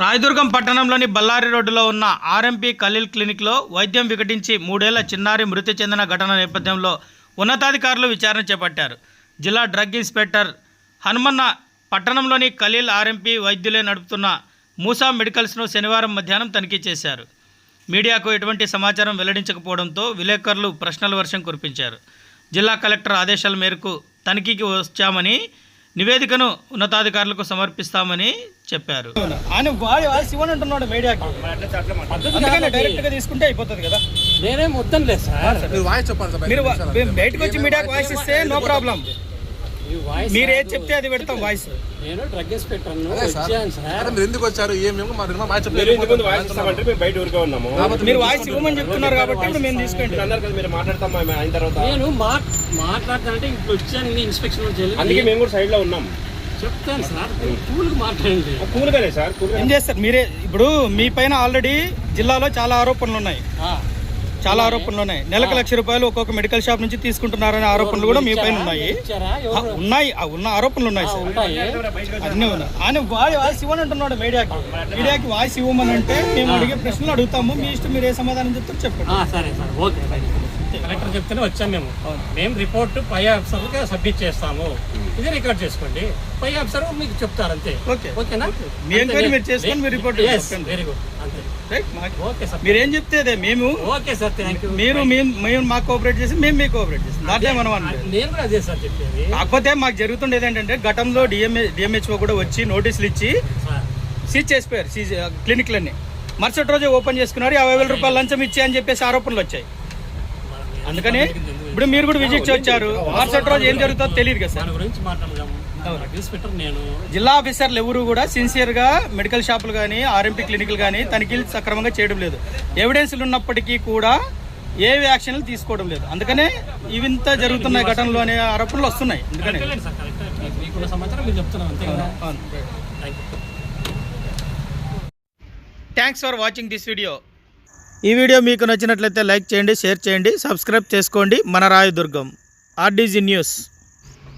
రాయదుర్గం పట్టణంలోని బళ్ళారి రోడ్డులో ఉన్న ఆర్ఎంపీ ఖలీల్ క్లినిక్లో వైద్యం వికటించి మూడేళ్ళ చిన్నారి మృతి చెందిన ఘటన నేపథ్యంలో ఉన్నతాధికారులు విచారణ చేపట్టారు. జిల్లా డ్రగ్ ఇన్స్పెక్టర్ హనుమన్న పట్టణంలోని ఖలీల్ ఆర్ఎంపీ వైద్యులే నడుపుతున్న మూసా మెడికల్స్ను శనివారం మధ్యాహ్నం తనిఖీ చేశారు. మీడియాకు ఎటువంటి సమాచారం వెల్లడించకపోవడంతో విలేకరులు ప్రశ్నల వర్షం కురిపించారు. జిల్లా కలెక్టర్ ఆదేశాల మేరకు తనిఖీకి వచ్చామని నివేదికను ఉన్నతాధికారులకు సమర్పిస్తామని చెప్పారు. ఆయన వాడి వాయిస్ ఇవ్వని అంటున్నాడు మీడియాకి. అందుకని డైరెక్ట్గా తీసుకుంటే అయిపోతుంది కదా. నేనేం వద్దని లేదు సార్. మీరు వాయిస్ చెప్పండి మీరు బయటకు వచ్చి మీడియాకి వాయిస్ ఇస్తే నో ప్రాబ్లం. మీరు ఏది చెప్తే అది పెడతాం వాయిస్ నేను డ్రగ్ ఇన్స్పెక్టర్ ఎందుకు వచ్చారు? బయట ఊరికే ఉన్నాము. మీరు వాయిస్ ఇవ్వమని చెప్తున్నారు కాబట్టి ఇప్పుడు మేము తీసుకోండి మీరు అన్నారు కదా మీరు మాట్లాడతాం అయిన తర్వాత. నేను మా మాట్లాడతానంటే ఇప్పుడు వచ్చాను నేను ఇన్స్పెక్షన్ అందుకే మేము కూడా సైడ్లో ఉన్నాం. చెప్తాను సార్. కూల్గా మాట్లాడండి. కూల్ గానే సార్ ఏం చేస్తారు? మీరే ఇప్పుడు మీ పైన ఆల్రెడీ జిల్లాలో చాలా ఆరోపణలు ఉన్నాయి. ఆ, చాలా ఆరోపణలు ఉన్నాయి. నెలకు లక్ష రూపాయలు ఒక్కొక్క మెడికల్ షాప్ నుంచి తీసుకుంటున్నారనే ఆరోపణలు కూడా మీ పైన ఉన్నాయి. ఉన్నాయి. ఉన్న ఆరోపణలు ఉన్నాయి సార్. అన్నీ ఉన్నాయి. ఆయన వాడి వాయిస్ ఇవ్వని అంటున్నాడు మీడియాకి. మీడియాకి వాయిస్ ఇవ్వమని అంటే మేము అడిగే ప్రశ్నలు అడుగుతాము. మీ ఇష్టం మీరు ఏ సమాధానం చెప్తారు చెప్పండి. కలెక్టర్ చెప్తేనే వచ్చాం మేము. మేము రిపోర్ట్ పై ఆఫీసర్కి సబ్మిట్ చేస్తాము. ఇది రికార్డ్ చేసుకోండి. పై ఆఫీసర్ మీకు చెప్తారు అంతే. ఓకే. ఓకేనా? మీ ఎంక్వైరీ మీరు చేసుకొని రిపోర్ట్. వెరీ గుడ్ అంతే. Okay sir. మీరేం చెప్తే అదే మేము ఓకే సార్. మీరు మేము మాకు కోఆపరేట్ చేసి మేము మీకు కోఆపరేట్ చేస్తాం. దాంట్లో మనం అనలేదు నేను కూడా అదే సార్ చెప్పేది. కాకపోతే మాకు జరుగుతుండేది ఏంటంటే గతంలో డిఎంఏ డిఎంహెచ్ఓ కూడా వచ్చి నోటీసులు ఇచ్చి సీజ్ చేసిపోయారు. సీజ్ క్లినిక్లన్నీ మరుసటి రోజే ఓపెన్ చేసుకున్నారు. యాభై వేల రూపాయలు లంచం ఇచ్చి అని చెప్పేసి ఆరోపణలు వచ్చాయి. అందుకని ఇప్పుడు మీరు కూడా విజిట్ వచ్చారు. మరుసటి రోజు ఏం జరుగుతుందో తెలియదు కదా సార్. గురించి మాట్లాడదాము నేను జిల్లా ఆఫీసర్లు ఎవరు కూడా సిన్సియర్గా మెడికల్ షాపులు కానీ ఆర్ఎంపీ క్లినిక్లు కానీ తనిఖీలు సక్రమంగా చేయడం లేదు. ఎవిడెన్స్లు ఉన్నప్పటికీ కూడా ఏ యాక్షన్లు తీసుకోవడం లేదు. అందుకనే ఇవింత జరుగుతున్న ఘటనలు అనే ఆరోపణలు వస్తున్నాయి. అందుకనే thanks for watching this video ఈ వీడియో మీకు నచ్చినట్లయితే లైక్ చేయండి షేర్ చేయండి సబ్స్క్రైబ్ చేసుకోండి. మన రాయదుర్గం ఆర్డీజీ న్యూస్